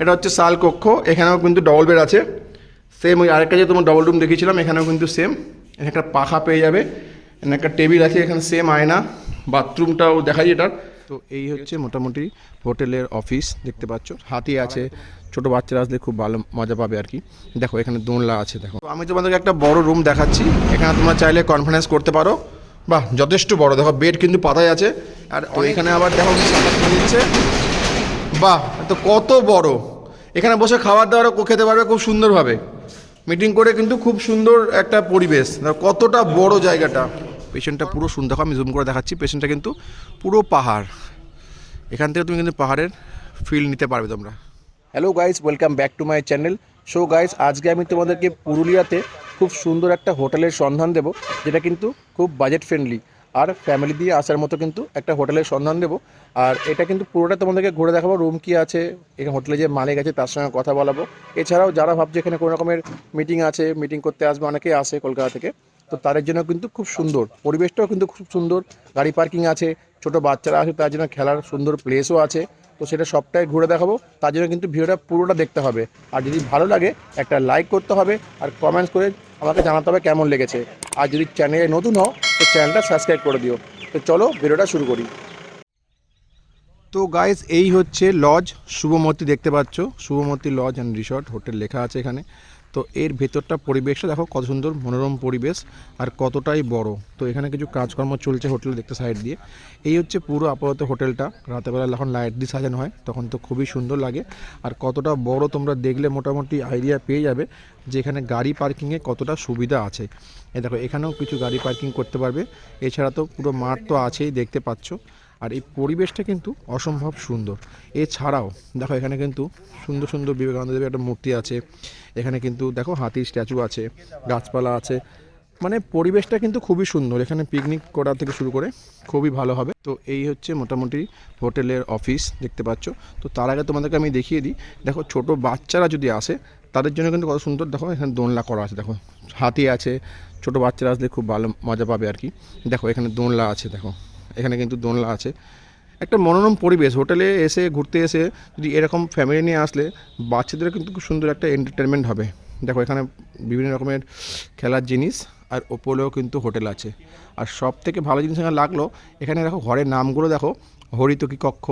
এটা হচ্ছে শাল কক্ষ, এখানেও কিন্তু ডবল বেড আছে। সেম ওই আরেকটা যে তোমার ডবল রুম দেখিয়েছিলাম, এখানেও কিন্তু সেম এখানে একটা পাখা পেয়ে যাবে, এখানে একটা টেবিল আছে, এখানে সেম আয়না। বাথরুমটাও দেখা যায় এটার তো এই হচ্ছে মোটামুটি হোটেলের অফিস, দেখতে পাচ্ছ। হাতি আছে, ছোট বাচ্চারা আসলে খুব ভালো মজা পাবে আর কি। দেখো, এখানে দোলনা আছে, দেখো। আমি তোমাদেরকে একটা বড় রুম দেখাচ্ছি। এখানে তোমরা চাইলে কনফারেন্স করতে পারো। বাহ, যথেষ্ট বড়। দেখো বেড কিন্তু পাতায় আছে। আর এখানে আবার দেখো দিচ্ছে। বাহ তো কত বড়। এখানে বসে খাবার দাবারও খেতে পারবে খুব সুন্দরভাবে। মিটিং করে কিন্তু খুব সুন্দর একটা পরিবেশ। কতটা বড় জায়গাটা। পেশেন্টটা পুরো সুন্দর দেখো আমি জুম করে দেখাচ্ছি। পেশেন্টটা কিন্তু পুরো পাহাড়। এখান থেকে তুমি কিন্তু পাহাড়ের ফিল নিতে পারবে তোমরা। Hello guys welcome back to my channel so guys আজকে আমি তোমাদেরকে পুরুলিয়াতে খুব সুন্দর একটা হোটেলের সন্ধান দেব, যেটা কিন্তু খুব বাজেট ফ্রেন্ডলি আর ফ্যামিলি দিয়ে আসার মতো কিন্তু একটা হোটেলের সন্ধান দেবো। আর এটা কিন্তু পুরোটা তোমাদেরকে ঘুরে দেখাবো রুম কি আছে, এখানে হোটেলে যে মালিক আছে তার সঙ্গে কথা বলাবো। এছাড়াও যারা ভাবছে এখানে কোনো রকমের মিটিং আছে মিটিং করতে আসবে, অনেকেই আসে কলকাতা থেকে। তো তাদের জন্য কিন্তু খুব সুন্দর, পরিবেশটাও কিন্তু খুব সুন্দর, গাড়ি পার্কিং আছে, ছোট বাচ্চারা আছে, তার জন্য খেলার সুন্দর প্লেসও আছে। তো সেটা সবটাই ঘুরে দেখাবো, তার জন্য কিন্তু ভিডিওটা পুরোটা দেখতে হবে। আর যদি ভালো লাগে, একটা লাইক করতে হবে, আর কমেন্টস করে আমাকে জানাতে হবে কেমন লেগেছে। আর যদি চ্যানেলে নতুন হও তো চ্যানেলটা সাবস্ক্রাইব করে দিও। তো চলো ভিডিওটা শুরু করি। তো গাইজ এই হচ্ছে লজ শুভমূর্তি দেখতে পাচ্ছ। Shubhamurti lodge and resort hotel লেখা আছে এখানে। তো এর ভেতরটা পরিবেশটা দেখো কত সুন্দর মনোরম পরিবেশ আর কতটাই বড়। তো এখানে কিছু কাজকর্ম চলছে হোটেল দেখতে সাইড দিয়ে। এই হচ্ছে পুরো আপাতত হোটেলটা। রাতেরবেলা যখন লাইট দিয়ে সাজানো হয়, তখন তো খুবই সুন্দর লাগে। আর কতটা বড় তোমরা দেখলে মোটামুটি আইডিয়া পেয়ে যাবে যে এখানে গাড়ি পার্কিংয়ে কতটা সুবিধা আছে। এ দেখো, এখানেও কিছু গাড়ি পার্কিং করতে পারবে। এছাড়া তো পুরো মাঠ তো আছেই, দেখতে পাচ্ছ। আর এই পরিবেশটা কিন্তু অসম্ভব সুন্দর। এছাড়াও, দেখো এখানে কিন্তু সুন্দর সুন্দর বিবেকানন্দ দেবের একটা মূর্তি আছে। এখানে কিন্তু দেখো হাতির স্ট্যাচু আছে, গাছপালা আছে। মানে পরিবেশটা কিন্তু খুবই সুন্দর। এখানে পিকনিক করা থেকে শুরু করে খুবই ভালো হবে। তো এই হচ্ছে মোটামুটি হোটেলের অফিস দেখতে পাচ্ছ। তো তার আগে তোমাদেরকে আমি দেখিয়ে দিই। দেখো ছোট বাচ্চারা যদি আসে, তাদের জন্য কিন্তু কত সুন্দর। দেখো এখানে দোলনা করা আছে, দেখো। হাতি আছে, ছোট বাচ্চারা আসলে খুব ভালো মজা পাবে আর কি। দেখো এখানে দোলনা আছে, দেখো। এখানে কিন্তু দোলনা আছে। একটা মনোরম পরিবেশ, হোটেলে এসে, ঘুরতে এসে যদি এরকম ফ্যামিলি নিয়ে আসলে বাচ্চাদের কিন্তু খুব সুন্দর একটা এন্টারটেনমেন্ট হবে। দেখো এখানে বিভিন্ন রকমের খেলার জিনিস আর ওপরেও কিন্তু হোটেল আছে। আর সব থেকে ভালো জিনিস এখানে লাগল, এখানে দেখো ঘরের নামগুলো দেখো হরিতকি কক্ষ,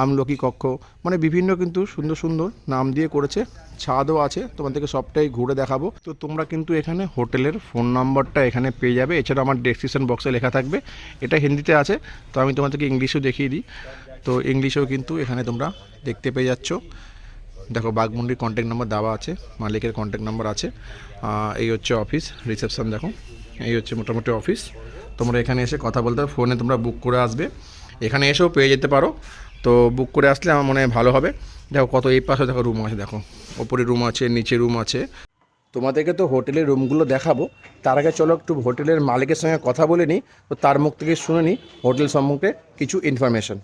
আমলকি কক্ষ মানে বিভিন্ন কিন্তু সুন্দর সুন্দর নাম দিয়ে করেছে, ছাদও আছে, তোমাদেরকে সবটাই ঘুরে দেখাবো। তো তোমরা কিন্তু এখানে হোটেলের ফোন নম্বরটা এখানে পেয়ে যাবে এছাড়া আমার ডেসক্রিপশন বক্সে লেখা থাকবে, এটা হিন্দিতে আছে, তো আমি তোমাদেরকে ইংলিশেও দেখিয়ে দিই। তো ইংলিশেও কিন্তু এখানে তোমরা দেখতে পেয়ে যাচ্ছ। দেখো বাঘমুন্ডির কন্ট্যাক্ট নাম্বার দেওয়া আছে, মালিকের কন্ট্যাক্ট নাম্বার আছে এই হচ্ছে অফিস রিসেপশন দেখো, এই হচ্ছে মোটামুটি অফিস তোমরা এখানে এসে কথা বলতে ফোনে তোমরা বুক করে আসবে। এখানে এসেও পেয়ে যেতে পারো। তো বুক করে আসলে আমার মনে হয় ভালো হবে। দেখো কত এই পাশে দেখো রুম আছে দেখো। ওপরে রুম আছে নিচে রুম আছে। তোমাদেরকে তো হোটেলের রুমগুলো দেখাবো। তার আগে চলো একটু হোটেলের মালিকের সঙ্গে কথা বলে নিই। তো তার মুখ থেকে শুনে নিই হোটেল সম্পর্কে কিছু ইনফরমেশন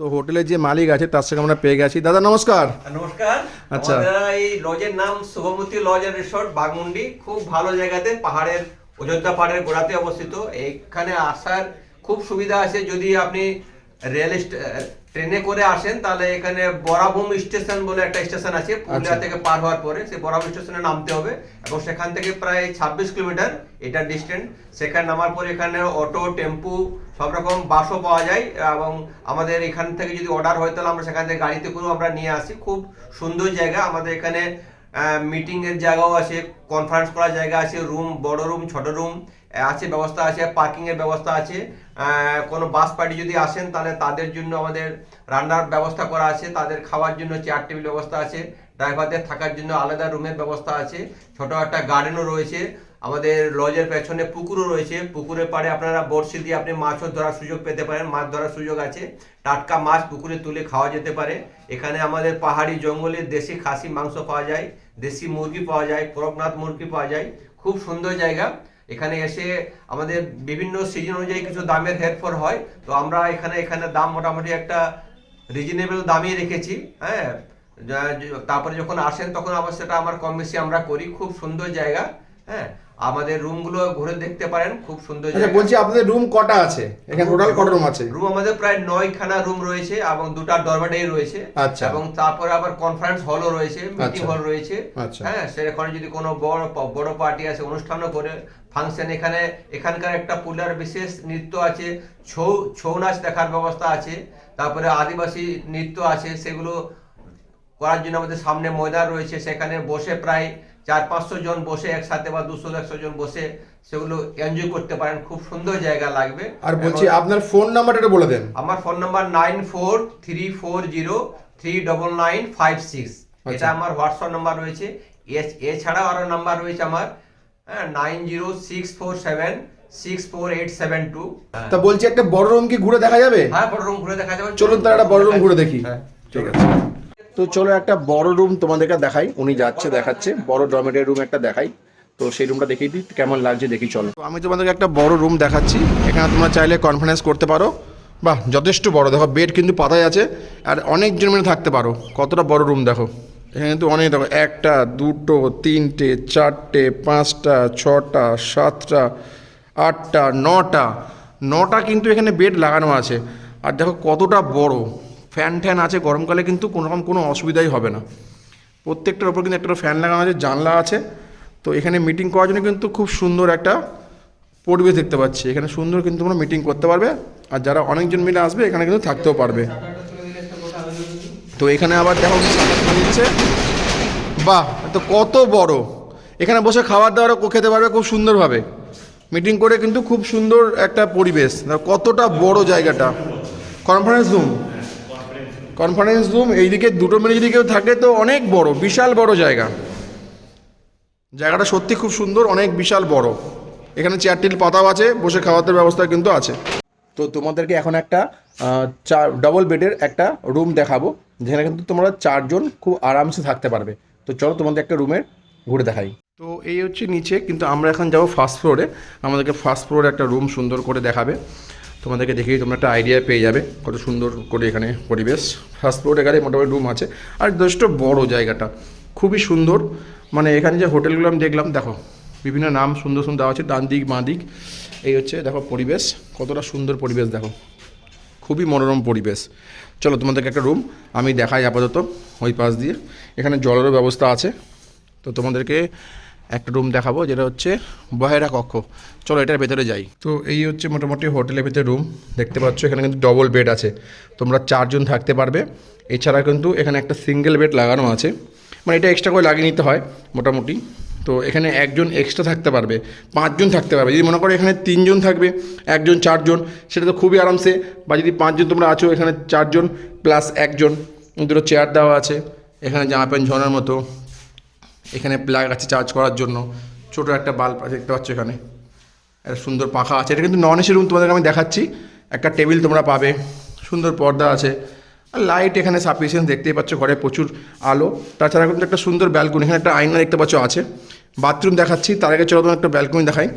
তো হোটেলের যে মালিক আছে তার সঙ্গে আমরা পেয়ে গেছি। দাদা নমস্কার। নমস্কার। আচ্ছা। এই লজের নাম Shubhamurti lodge and resort Baghmundi খুব ভালো জায়গাতে পাহাড়ের অযোধ্যা পাহাড়ের গোড়াতে অবস্থিত। এখানে আসার খুব সুবিধা আছে যদি আপনি রেল ট্রেনে করে আসেন তাহলে এখানে বরাভূম স্টেশন বলে একটা স্টেশন আছে পুরুলিয়া আচ্ছা। থেকে পার হওয়ার পরে সেই বরাভূম স্টেশনে নামতে হবে এবং সেখান থেকে প্রায় ছাব্বিশ কিলোমিটার এটা ডিস্টেন্স সেখানে নামার পরে এখানে অটো টেম্পু সব রকম বাসও পাওয়া যায় এবং আমাদের এখান থেকে যদি অর্ডার হয় তাহলে আমরা সেখান থেকে গাড়িতে করেও আমরা নিয়ে আসি। খুব সুন্দর জায়গা। আমাদের এখানে মিটিং এর জায়গাও আছে কনফারেন্স করার জায়গা আছে রুম বড় রুম ছোট রুম আছে ব্যবস্থা আছে পার্কিংয়ের ব্যবস্থা আছে। কোনো বাস পার্টি যদি আসেন, তাহলে তাদের জন্য আমাদের রান্নার ব্যবস্থা করা আছে, তাদের খাওয়ার জন্য চেয়ার টেবিল ব্যবস্থা আছে ড্রাইভারদের থাকার জন্য আলাদা রুমের ব্যবস্থা আছে, ছোট একটা গার্ডেনও রয়েছে। আমাদের লজের পেছনে পুকুরও রয়েছে। পুকুরের পাড়ে আপনারা বড়শি দিয়ে আপনি মাছও ধরার সুযোগ পেতে পারেন। মাছ ধরার সুযোগ আছে। টাটকা মাছ পুকুরে তুলে খাওয়া যেতে পারে। এখানে আমাদের পাহাড়ি জঙ্গলে দেশি খাসি, মাংস পাওয়া যায়, দেশি মুরগি পাওয়া যায় করকনাথ মুরগি পাওয়া যায়। খুব সুন্দর জায়গা। এখানে এসে আমাদের বিভিন্ন সিজন অনুযায়ী কিছু দামের হেরফের হয়। তো আমরা এখানে এখানে দাম মোটামুটি একটা রিজনেবল দামই রেখেছি। হ্যাঁ? তারপরে যখন আসেন তখন আবার সেটা আমার কম বেশি আমরা করি। খুব সুন্দর জায়গা। হ্যাঁ? আমাদের রুমগুলো ঘুরে দেখতে পারেন খুব সুন্দর আচ্ছা জায়গা বলছি আপনাদের রুম কটা আছে এখানে টোটাল কটা রুম আছে রুম আমাদের প্রায় নয়খানা রুম রয়েছে এবং দুটা ডরমেটারি রয়েছে আচ্ছা। এবং তারপরে আবার কনফারেন্স হলও রয়েছে মিটিং আচ্ছা। হল রয়েছে আচ্ছা। হ্যাঁ সেখানে যদি কোনো বড় বড় পার্টি আছে অনুষ্ঠানও করে ফাংশন এখানে এখানকার একটা পুলার বিশেষ নৃত্য আছে ছৌ ছৌ নাচ দেখার ব্যবস্থা আছে তারপরে আদিবাসী নৃত্য আছে সেগুলো করার জন্য আমাদের সামনে ময়দান রয়েছে সেখানে বসে প্রায় চার পাঁচশো জন বসে একসাথে বা দুশো একশো জন বসে সেগুলো এনজয় করতে পারেন খুব সুন্দর জায়গা লাগবে। আর বলছি আপনার ফোন নাম্বারটা বলে দেন। আমার phone number nine four three four zero three double nine five six. এটা আমার হোয়াটসঅ্যাপ নাম্বার রয়েছে। এছাড়াও আরও নাম্বার রয়েছে আমার হ্যাঁ nine zero six four seven six four eight seven two তা বলছি একটা বড় রুম কি ঘুরে দেখা যাবে? হ্যাঁ বড় রুম ঘুরে দেখা যাবে। চলুন তাহলে একটা বড় রুম ঘুরে দেখি। হ্যাঁ। ঠিক আছে। তো চলো একটা বড় রুম তোমাদেরকে দেখাই। উনি যাচ্ছে, দেখাচ্ছে। বড় ডরমেটারি রুম একটা দেখাই। তো সেই রুমটা দেখিয়ে দিই, কেমন লাগছে দেখি চলো। তো আমি তোমাদেরকে একটা বড় রুম দেখাচ্ছি। এখানে তোমরা চাইলে কনফারেন্স করতে পারো। বাহ, যথেষ্ট বড়। দেখো বেড কিন্তু পাতায় আছে। আর অনেকজন মিলে থাকতে পারো। কতটা বড় রুম দেখো। এখানে কিন্তু অনেক দেখো, একটা, দুটো, তিনটে, চারটে, পাঁচটা, ছটা, সাতটা, আটটা, নটা। নটা কিন্তু এখানে বেড লাগানো আছে। আর দেখো, কতটা বড়। ফ্যান ট্যান আছে গরমকালে কিন্তু কোনো রকম কোনো অসুবিধাই হবে না। প্রত্যেকটার ওপর কিন্তু একটা ফ্যান লাগানো আছে, জানলা আছে। তো এখানে মিটিং করার জন্য কিন্তু খুব সুন্দর একটা পরিবেশ দেখতে পাচ্ছি। এখানে সুন্দর কিন্তু তোমরা মিটিং করতে পারবে আর যারা অনেকজন মিলে আসবে এখানে কিন্তু থাকতেও পারবে। তো এখানে আবার দেখো দিচ্ছে বাহ, তো কত বড়। এখানে বসে খাবার দাবারও খেতে পারবে খুব সুন্দরভাবে। মিটিং করে কিন্তু খুব সুন্দর একটা পরিবেশ। কতটা বড় জায়গাটা। কনফারেন্স রুম কনফারেন্স রুম এইদিকে দুটো মিলে যদি কেউ থাকে তো অনেক বড়, বিশাল বড় জায়গা। জায়গাটা সত্যি খুব সুন্দর, অনেক বিশাল বড়। এখানে চেয়ার টিল পাতাও আছে, বসে খাওয়াতে ব্যবস্থা কিন্তু আছে। তো তোমাদেরকে এখন একটা চার ডবল বেডের একটা রুম দেখাবো, যেখানে কিন্তু তোমরা চারজন খুব আরামসে থাকতে পারবে। তো চলো তোমাদের একটা রুমের ঘুরে দেখাই। তো এই হচ্ছে নিচে, কিন্তু আমরা এখন যাব ফার্স্ট ফ্লোরে আমাদেরকে ফার্স্ট ফ্লোরে একটা রুম সুন্দর করে দেখাবে। তোমাদেরকে দেখেই তোমরা একটা আইডিয়া পেয়ে যাবে কত সুন্দর করে এখানে পরিবেশ। ফার্স্ট ফ্লোরে গেলে মোটামুটি রুম আছে। আর যথেষ্ট বড় জায়গাটা। খুবই সুন্দর। মানে এখানে যে হোটেলগুলো আমি দেখলাম, দেখো, বিভিন্ন নাম সুন্দর সুন্দর দেওয়া আছে। ডান দিক, বাঁ দিক। এই হচ্ছে, দেখো, পরিবেশ। কতটা সুন্দর পরিবেশ, দেখো। খুবই মনোরম পরিবেশ। চলো, তোমাদেরকে একটা রুম আমি দেখাই আপাতত ওই পাশ দিয়ে। এখানে জলেরও ব্যবস্থা আছে। তো তোমাদেরকে একটা রুম দেখাবো, যেটা হচ্ছে বহেরা কক্ষ। চলো এটার ভেতরে যাই। তো এই হচ্ছে মোটামুটি হোটেলের ভেতরে রুম দেখতে পাচ্ছ এখানে কিন্তু ডবল বেড আছে। তোমরা চারজন থাকতে পারবে। এছাড়া কিন্তু এখানে একটা সিঙ্গেল বেড লাগানো আছে। মানে এটা এক্সট্রা করে লাগিয়ে নিতে হয়, মোটামুটি। তো এখানে একজন এক্সট্রা থাকতে পারবে, পাঁচজন থাকতে পারবে। যদি মনে করো এখানে তিনজন থাকবে, একজন, চারজন, সেটা তো খুবই আরামসে। বা যদি পাঁচজন তোমরা আছো, এখানে চারজন প্লাস একজন। দুটো চেয়ার দেওয়া আছে। এখানে জামা প্যান্ট ঝোনার মতো। এখানে প্লাগ আছে চার্জ করার জন্য। ছোটো একটা বাল্ব আছে, দেখতে পাচ্ছ এখানে। একটা সুন্দর পাখা আছে। এটা কিন্তু নন এসি রুম তোমাদেরকে আমি দেখাচ্ছি। একটা টেবিল তোমরা পাবে। সুন্দর পর্দা আছে। আর লাইট এখানে সাফিসিয়েন্ট দেখতেই পাচ্ছ ঘরে প্রচুর আলো। তাছাড়া কিন্তু একটা সুন্দর ব্যালকনি এখানে একটা আয়না দেখতে পাচ্ছ আছে। বাথরুম দেখাচ্ছি। তার আগে চলো তোমার একটা ব্যালকনি দেখাই।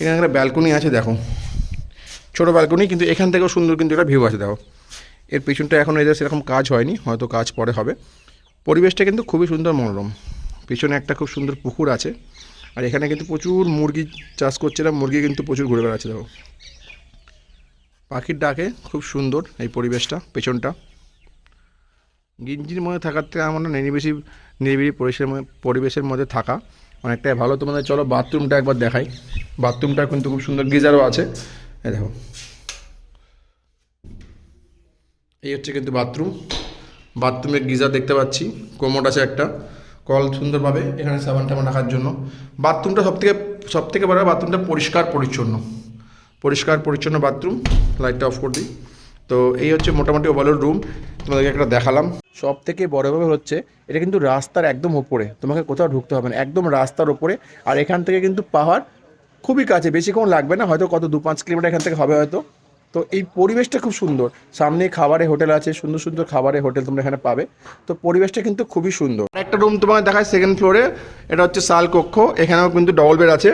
এখানে একটা ব্যালকনি আছে, দেখো। ছোটো ব্যালকনি কিন্তু এখান থেকেও সুন্দর কিন্তু একটা ভিউ আছে, দেখো। এর পিছনটা এখন এদের সেরকম কাজ হয়নি। হয়তো কাজ পরে হবে। পরিবেশটা কিন্তু খুবই সুন্দর মনোরম। পিছনে একটা খুব সুন্দর পুকুর আছে, আর এখানে কিন্তু প্রচুর মুরগি চাষ করছে না, মুরগি কিন্তু প্রচুর ঘুরে বেড়াচ্ছে, দেখো। পাখির ডাকে খুব সুন্দর এই পরিবেশটা, পেছনটা। গিঞ্জির মধ্যে থাকার থেকে আমার নিরিবিশি নিরিবিলি পরিবেশের পরিবেশের মধ্যে থাকা অনেকটাই ভালো। তোমাদের চলো বাথরুমটা একবার দেখাই। বাথরুমটা কিন্তু খুব সুন্দর গিজারও আছে। এই দেখো। এই হচ্ছে কিন্তু বাথরুম। বাথরুমের গিজার দেখতে পাচ্ছি। কোমোট আছে একটা। কল সুন্দরভাবে এখানে সাবান টাবান রাখার জন্য। বাথরুমটা সব থেকে সব থেকে বড় বাথরুমটা পরিষ্কার পরিচ্ছন্ন। পরিষ্কার পরিচ্ছন্ন বাথরুম, লাইটটা অফ করে দিই। তো এই হচ্ছে মোটামুটি ওভারঅল রুম তোমাদেরকে একটা দেখালাম। সব থেকে বড়ভাবে হচ্ছে, এটা কিন্তু রাস্তার একদম ওপরে তোমাকে কোথাও ঢুকতে হবে না, একদম রাস্তার ওপরে আর এখান থেকে কিন্তু পাহাড় খুবই কাছে, বেশিক্ষণ লাগবে না, হয়তো কত দু পাঁচ কিলোমিটার এখান থেকে হবে হয়তো। তো এই পরিবেশটা খুব সুন্দর। সামনে খাবারে হোটেল আছে সুন্দর সুন্দর খাবারের হোটেল তোমরা এখানে পাবে। তো পরিবেশটা কিন্তু খুবই সুন্দর। একটা রুম তোমাকে দেখায় সেকেন্ড ফ্লোরে এটা হচ্ছে সাল কক্ষ এখানেও কিন্তু ডবল বেড আছে।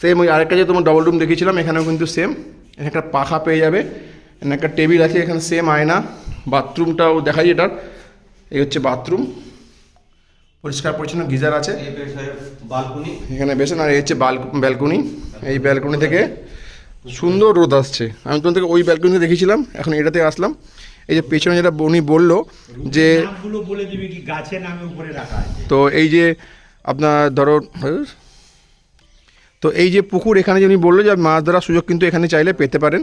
সেম ওই আরেকটা যে তোমার ডবল রুম দেখিয়েছিলাম এখানেও কিন্তু সেম এখানে একটা পাখা পেয়ে যাবে এখানে একটা টেবিল আছে এখানে সেম আয়না। বাথরুমটাও দেখাই এটার। এই হচ্ছে বাথরুম পরিষ্কার পরিচ্ছন্ন গিজার আছে। এখানে বেসন আর এই হচ্ছে বাল ব্যালকনি এই ব্যালকনি থেকে সুন্দর রোদ আসছে। আমি তখন থেকে ওই ব্যালকনিতে দেখেছিলাম এখন এটাতে আসলাম। এই যে পেছনে যেটা উনি বলল যে নামগুলো বলে দিবি কি গাছের নামে উপরে রাখা আছে? তো এই যে আপনার ধরো তো এই যে পুকুর এখানে যে উনি বলল যে মাছ ধরার সুযোগ কিন্তু এখানে চাইলে পেতে পারেন।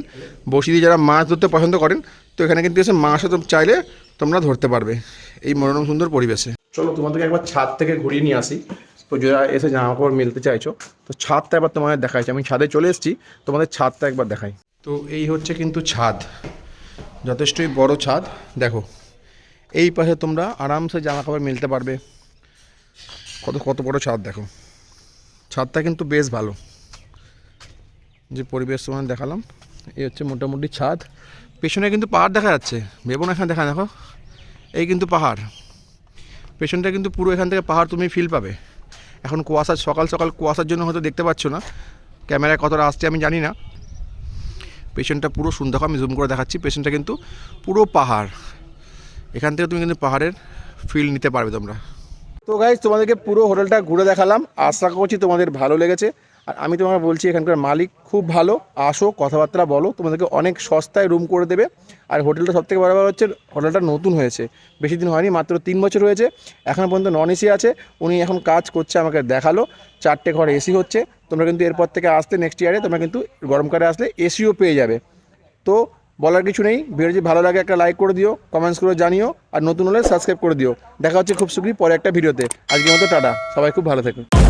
বসি দিয়ে যারা মাছ ধরতে পছন্দ করেন তো এখানে কিন্তু এসে মাছও তো চাইলে তোমরা ধরতে পারবে। এই মনোরম সুন্দর পরিবেশে। চলো তোমাদেরকে একবার ছাদ থেকে ঘুরিয়ে নিয়ে আসি। তো যারা এসে জামা কাপড় মিলতে চাইছো, তো ছাদটা একবার তোমাদের দেখাইছি। আমি ছাদে চলে এসেছি, তোমাদের ছাদটা একবার দেখাই। তো এই হচ্ছে কিন্তু ছাদ। যথেষ্টই বড় ছাদ। দেখো, এই পাশে তোমরা আরামসে জামা কাপড় মিলতে পারবে। কত কত বড় ছাদ, দেখো। ছাদটা কিন্তু বেশ ভালো। যে পরিবেশ তোমার দেখালাম, এই হচ্ছে মোটামুটি ছাদ। পেছনে কিন্তু পাহাড় দেখা যাচ্ছে। ভেবো না এখানে দেখা, দেখো। এই কিন্তু পাহাড়। পেছনটা কিন্তু পুরো এখান থেকে পাহাড় তুমি ফিল পাবে। এখন কুয়াশা, সকাল সকাল কুয়াশার জন্য হয়তো দেখতে পাচ্ছ না। ক্যামেরায় কতটা আসছে আমি জানি না। পেশেন্টটা পুরো সুন্দর আমি জুম করে দেখাচ্ছি। পেশেন্টটা কিন্তু পুরো পাহাড়। এখান থেকে তুমি কিন্তু পাহাড়ের ফিল নিতে পারবে তোমরা। তো গাইজ তোমাদেরকে পুরো হোটেলটা ঘুরে দেখালাম। আশা করছি তোমাদের ভালো লেগেছে। আর আমি তোমাকে বলছি, এখানকার মালিক খুব ভালো। আসো, কথাবার্তা বলো, তোমাদেরকে অনেক সস্তায় রুম করে দেবে। আর হোটেলটা সবথেকে বড় ব্যাপার হচ্ছে হোটেলটা নতুন হয়েছে। বেশি দিন হয়নি, মাত্র তিন বছর হয়েছে। এখন পর্যন্ত নন এসি আছে। উনি এখন কাজ করছে, আমাকে দেখাল। চারটে ঘর এসি হচ্ছে। তোমরা কিন্তু এরপর থেকে আসতে নেক্সট ইয়ারে তোমরা কিন্তু গরমকালে আসলে এসিও পেয়ে যাবে। তো বলার কিছু নেই। ভিডিও যদি ভালো লাগে একটা লাইক করে দিও কমেন্টস করে জানিও, আর নতুন হলে সাবস্ক্রাইব করে দিও। দেখা হচ্ছে খুব শীঘ্রই পরে একটা ভিডিওতে। আজকের মতো টাটা। সবাই খুব ভালো থেকো। Don't be scared.